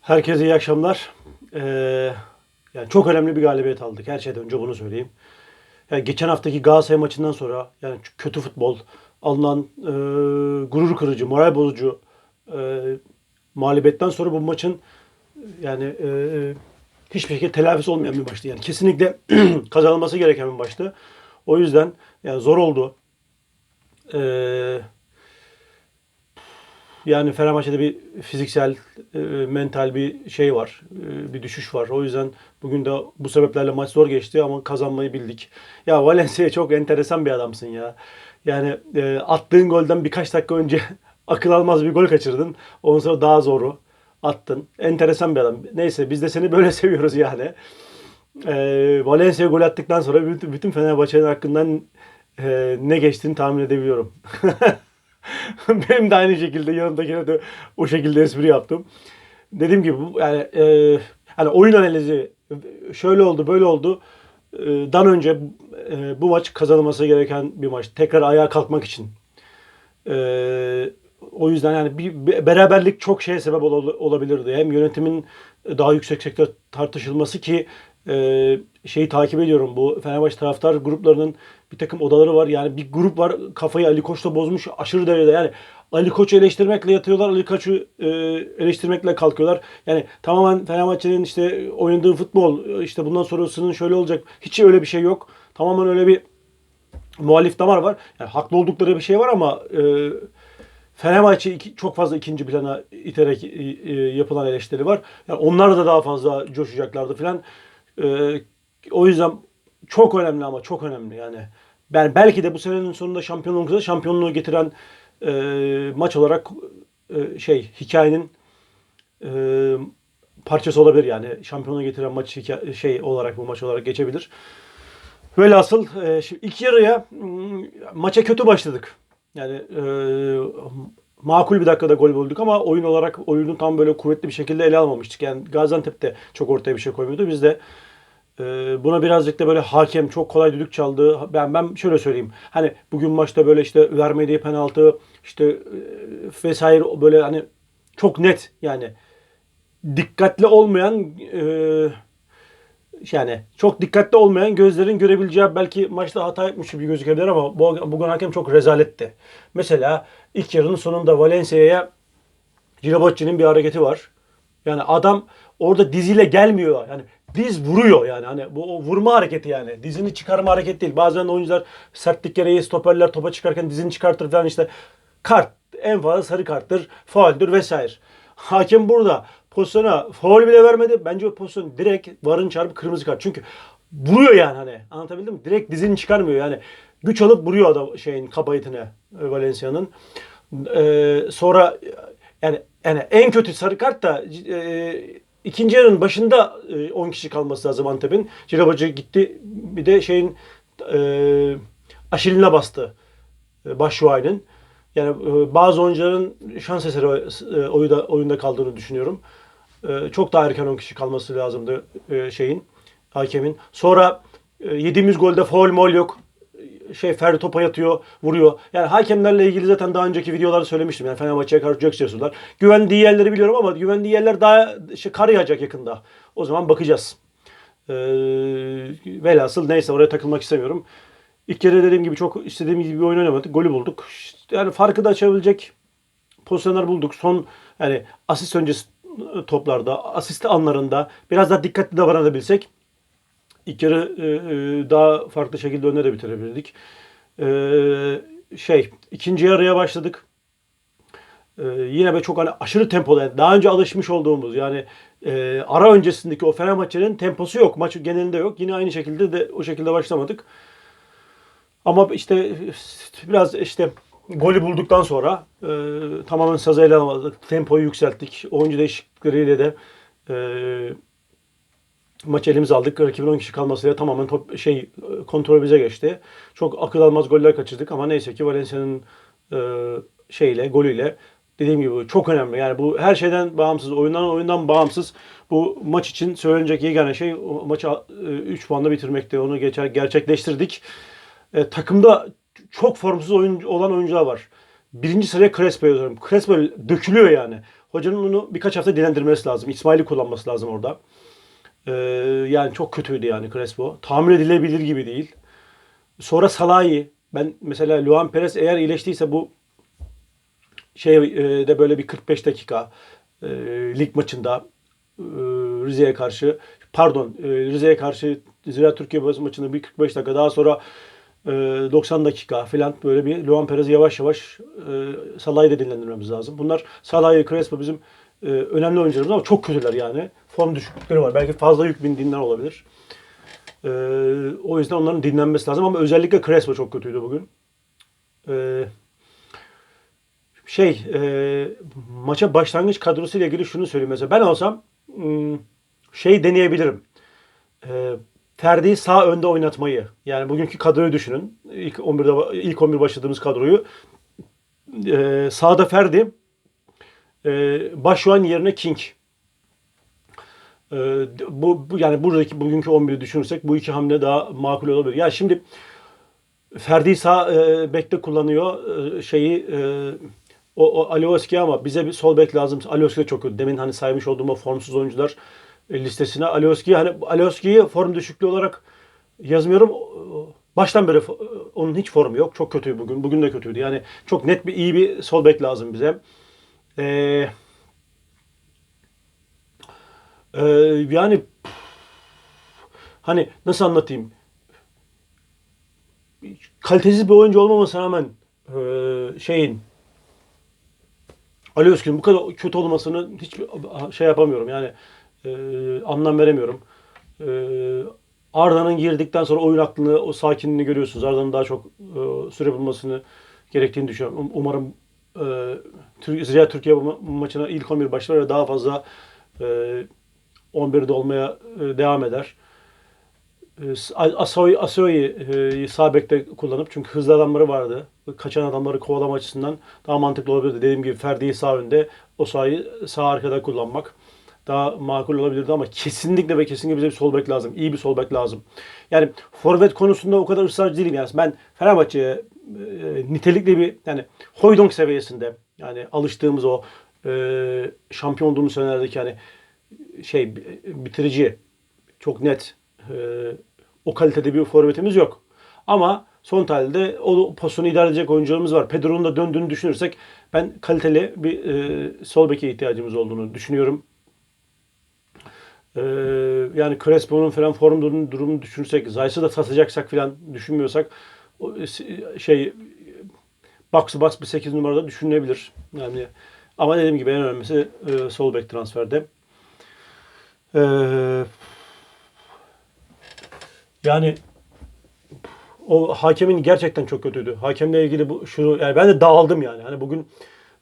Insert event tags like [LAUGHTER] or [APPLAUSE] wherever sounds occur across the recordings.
Herkese iyi akşamlar. Ee, yani çok önemli bir galibiyet aldık. Her şeyden önce bunu söyleyeyim. Yani geçen haftaki Galatasaray maçından sonra yani kötü futbol, alınan e, gurur kırıcı, moral bozucu e, mağlubiyetten sonra bu maçın yani e, hiçbir şekilde telafisi olmayan bir maçtı. Yani kesinlikle [CLEARS THROAT] kazanılması gereken bir maçtı. O yüzden yani zor oldu. Eee yani Fenerbahçe'de bir fiziksel, e, mental bir şey var, e, bir düşüş var. O yüzden bugün de bu sebeplerle maç zor geçti ama kazanmayı bildik. Ya Valencia çok enteresan bir adamsın ya. Yani e, attığın golden birkaç dakika önce [LAUGHS] akıl almaz bir gol kaçırdın. Ondan sonra daha zoru attın. Enteresan bir adam. Neyse biz de seni [LAUGHS] böyle seviyoruz yani. Valencia gol attıktan sonra bütün, Fenerbahçe'nin hakkından ne geçtiğini tahmin edebiliyorum. [LAUGHS] [LAUGHS] Benim de aynı şekilde yanımdakine de o şekilde espri yaptım. Dediğim gibi bu- yani e, hani oyun analizi şöyle oldu böyle oldu. E, dan önce e, bu maç kazanılması gereken bir maç. Tekrar ayağa kalkmak için. E, o yüzden yani bir, beraberlik çok şeye sebep ol- olabilirdi. Hem yönetimin daha yüksek sekte tartışılması ki e, şeyi takip ediyorum. Bu Fenerbahçe taraftar gruplarının bir takım odaları var. Yani bir grup var kafayı Ali Koç'ta bozmuş aşırı derecede. Yani Ali Koç'u eleştirmekle yatıyorlar. Ali Koç'u e, eleştirmekle kalkıyorlar. Yani tamamen Fenerbahçe'nin işte oynadığı futbol işte bundan sonrasının şöyle olacak. Hiç öyle bir şey yok. Tamamen öyle bir muhalif damar var. Yani haklı oldukları bir şey var ama e, Fenerbahçe iki- çok fazla ikinci plana iterek e, e, yapılan eleştiri var. Yani onlar da daha fazla coşacaklardı filan. E, o yüzden çok önemli ama çok önemli yani. Ben belki de bu senenin sonunda şampiyonluğu şampiyonluğu getiren e, maç olarak e, şey hikayenin e, parçası olabilir yani. Şampiyonluğu getiren maç şey olarak bu maç olarak geçebilir. Velhasıl e, şimdi ilk yarıya mm, maça kötü başladık. Yani e, makul bir dakikada gol bulduk ama oyun olarak oyunu tam böyle kuvvetli bir şekilde ele almamıştık. Yani Gaziantep de çok ortaya bir şey koymuyordu. Biz de buna birazcık da böyle hakem çok kolay düdük çaldı. Ben ben şöyle söyleyeyim. Hani bugün maçta böyle işte vermediği penaltı işte e, vesaire böyle hani çok net yani dikkatli olmayan e, yani çok dikkatli olmayan gözlerin görebileceği belki maçta hata yapmış gibi gözükebilir ama bu, bugün hakem çok rezaletti. Mesela ilk yarının sonunda Valencia'ya Cirabocci'nin bir hareketi var. Yani adam orada diziyle gelmiyor. Yani diz vuruyor yani. Hani bu o vurma hareketi yani. Dizini çıkarma hareketi değil. Bazen oyuncular sertlik gereği stoperler topa çıkarken dizini çıkartır falan işte. Kart. En fazla sarı karttır. Fauldür vesaire. Hakem burada pozisyona faul bile vermedi. Bence o pozisyon direkt varın çarpı kırmızı kart. Çünkü vuruyor yani hani. Anlatabildim mi? Direkt dizini çıkarmıyor yani. Güç alıp vuruyor adam şeyin kabayetine Valencia'nın. Ee, sonra yani yani en kötü sarı kart da e, ikinci yarının başında e, 10 kişi kalması lazım Antep'in. Cirabacı gitti bir de şeyin e, aşiline bastı e, Başşuay'ın. Yani e, bazı oyuncuların şans eseri e, oyunda, oyunda kaldığını düşünüyorum. E, çok daha erken 10 kişi kalması lazımdı e, şeyin hakemin. Sonra e, yediğimiz golde faul mol yok. Şey Ferdi topa yatıyor, vuruyor. Yani hakemlerle ilgili zaten daha önceki videolarda söylemiştim. Yani Fenerbahçe'ye karşı çok istiyorlar. Güvendiği yerleri biliyorum ama güvendiği yerler daha işte kar yağacak yakında. O zaman bakacağız. Ee, velhasıl neyse oraya takılmak istemiyorum. İlk kere dediğim gibi çok istediğim gibi bir oyun oynamadık. Golü bulduk. Yani farkı da açabilecek pozisyonlar bulduk. Son yani asist öncesi toplarda, asist anlarında biraz daha dikkatli davranabilsek ilk yarı e, e, daha farklı şekilde önüne de bitirebilirdik. E, şey ikinci yarıya başladık. Yine be çok hani aşırı tempoda daha önce alışmış olduğumuz yani ara öncesindeki o Fenerbahçe'nin temposu yok. Maç genelinde yok. Yine aynı şekilde de o şekilde başlamadık. Ama işte biraz işte golü bulduktan sonra e, tamamen sazayla almadık. Tempoyu yükselttik. Oyuncu değişiklikleriyle de e, maç elimize aldık. Rakibin 10 kişi kalmasıyla tamamen top, şey kontrol bize geçti. Çok akıl almaz goller kaçırdık ama neyse ki Valencia'nın e, şeyle golüyle dediğim gibi çok önemli. Yani bu her şeyden bağımsız, oyundan oyundan bağımsız bu maç için söylenecek yegane şey o maçı 3 puanla bitirmekti. Onu geçer gerçekleştirdik. E, takımda çok formsuz oyuncu olan oyuncular var. Birinci sıraya Crespo yazıyorum. Crespo dökülüyor yani. hocanın onu birkaç hafta dinlendirmesi lazım. İsmail'i kullanması lazım orada. Ee, yani çok kötüydü yani Crespo. Tahmin edilebilir gibi değil. Sonra Salahi. Ben mesela Luan Perez eğer iyileştiyse bu şey e, böyle bir 45 dakika e, lig maçında e, Rize'ye karşı pardon e, Rize'ye karşı Zira Türkiye maçında bir 45 dakika daha sonra e, 90 dakika falan böyle bir Luan Perez'i yavaş yavaş e, Salah'ı da dinlendirmemiz lazım. Bunlar Salah'ı Crespo bizim e, önemli oyuncularımız ama çok kötüler yani. Form düşüklükleri var. Belki fazla yük bindiğinden olabilir. E, o yüzden onların dinlenmesi lazım ama özellikle Crespo çok kötüydü bugün. E, şey e, maça başlangıç kadrosu ile ilgili şunu söyleyeyim mesela. Ben olsam hmm, şey deneyebilirim. E, Ferdi'yi sağ önde oynatmayı. Yani bugünkü kadroyu düşünün. İlk 11'de ilk 11 başladığımız kadroyu. E, sağda Ferdi, e, Başuan yerine King. E, bu, bu yani buradaki bugünkü 11'i düşünürsek bu iki hamle daha makul olabilir. Ya şimdi Ferdi sağ e, bekte kullanıyor. E, şeyi e, o, o Alioski ama bize bir sol bek lazım. Alioski de çok kötü. Demin hani saymış olduğum o formsuz oyuncular e, listesine Alioski'yi hani Alioski'yi form düşüklüğü olarak yazmıyorum. Baştan beri onun hiç formu yok. Çok kötü bugün. Bugün de kötüydü. Yani çok net bir iyi bir sol bek lazım bize. Ee, e, yani hani nasıl anlatayım? Kalitesiz bir oyuncu olmamasına rağmen e, şeyin Ali Özgün bu kadar kötü olmasını hiç şey yapamıyorum. Yani e, anlam veremiyorum. E, Arda'nın girdikten sonra oyun aklını, o sakinliğini görüyorsunuz. Arda'nın daha çok e, süre bulmasını gerektiğini düşünüyorum. Um- Umarım e, Tür- Zira Türkiye maçına ilk 11 başlar ve daha fazla e, 11'de olmaya e, devam eder. E, Asoy, Asoy'u e, sağ bekte kullanıp çünkü hızlı adamları vardı. Kaçan adamları kovalama açısından daha mantıklı olabilirdi. Dediğim gibi Ferdi'yi sağ önde, o sahayı sağ arkada kullanmak daha makul olabilirdi ama kesinlikle ve kesinlikle bize bir sol bek lazım. İyi bir sol bek lazım. Yani forvet konusunda o kadar ısrarcı değilim. Yani ben Fenerbahçe'ye e, nitelikli bir yani Hoydonk seviyesinde yani alıştığımız o e, şampiyon olduğumuz senelerdeki hani şey bitirici çok net e, o kalitede bir forvetimiz yok. Ama son tahlilde o pozisyonu idare edecek oyuncularımız var. Pedro'nun da döndüğünü düşünürsek ben kaliteli bir e, sol beke ihtiyacımız olduğunu düşünüyorum. E, yani Crespo'nun falan form durumu, durumunu düşünürsek, Zayt'sı da satacaksak falan düşünmüyorsak şey box to box bir 8 numarada düşünülebilir. Yani ama dediğim gibi en önemlisi e, sol bek transferde. E, yani o hakemin gerçekten çok kötüydü. Hakemle ilgili bu şunu yani ben de dağıldım yani. Hani bugün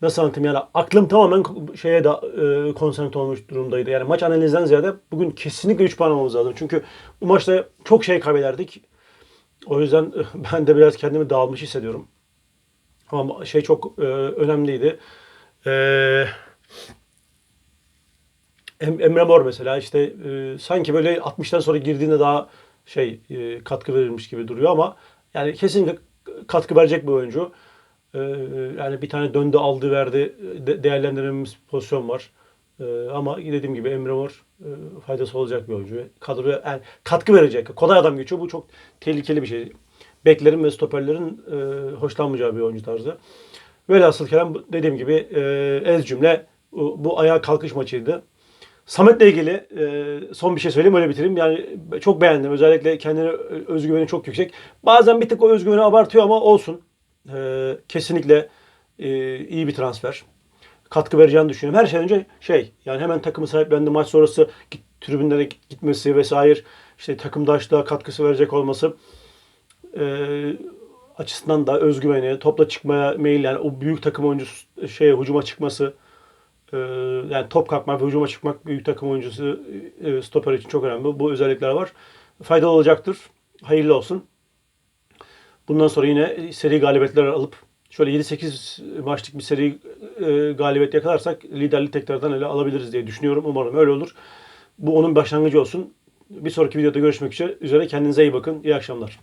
nasıl anlatayım yani aklım tamamen şeye da e, konsantre olmuş durumdaydı. Yani maç analizden ziyade bugün kesinlikle 3 puan almamız lazım. Çünkü bu maçta çok şey kaybederdik. O yüzden [LAUGHS] ben de biraz kendimi dağılmış hissediyorum. Ama şey çok e, önemliydi. E, Em- Emre Mor mesela işte e, sanki böyle 60'tan sonra girdiğinde daha şey e, katkı verilmiş gibi duruyor ama yani kesinlikle katkı verecek bir oyuncu. E, yani bir tane döndü aldı verdi de, değerlendirmemiz pozisyon var. E, ama dediğim gibi Emre Mor e, faydası olacak bir oyuncu. Kadroya yani katkı verecek. Kolay adam geçiyor. Bu çok tehlikeli bir şey. Beklerin ve stoperlerin e, hoşlanmayacağı bir oyuncu tarzı. Velhasıl kelam dediğim gibi e, ez cümle bu, bu ayağa kalkış maçıydı. Samet'le ilgili e, son bir şey söyleyeyim öyle bitireyim. Yani çok beğendim. Özellikle kendine özgüveni çok yüksek. Bazen bir tık o özgüveni abartıyor ama olsun. E, kesinlikle e, iyi bir transfer. Katkı vereceğini düşünüyorum. Her şeyden önce şey yani hemen takımı sahiplendi. Maç sonrası git, tribünlere git- gitmesi vesaire işte takımdaşlığa katkısı verecek olması e, açısından da özgüveni, topla çıkmaya meyil yani o büyük takım oyuncusu şeye hücuma çıkması ee, yani top kapmak ve hücuma çıkmak büyük takım oyuncusu e, stoper için çok önemli. Bu özellikler var. Faydalı olacaktır. Hayırlı olsun. Bundan sonra yine seri galibiyetler alıp şöyle 7-8 maçlık bir seri e, galibiyet yakalarsak liderliği tekrardan ele alabiliriz diye düşünüyorum. Umarım öyle olur. Bu onun başlangıcı olsun. Bir sonraki videoda görüşmek üzere. Kendinize iyi bakın. İyi akşamlar.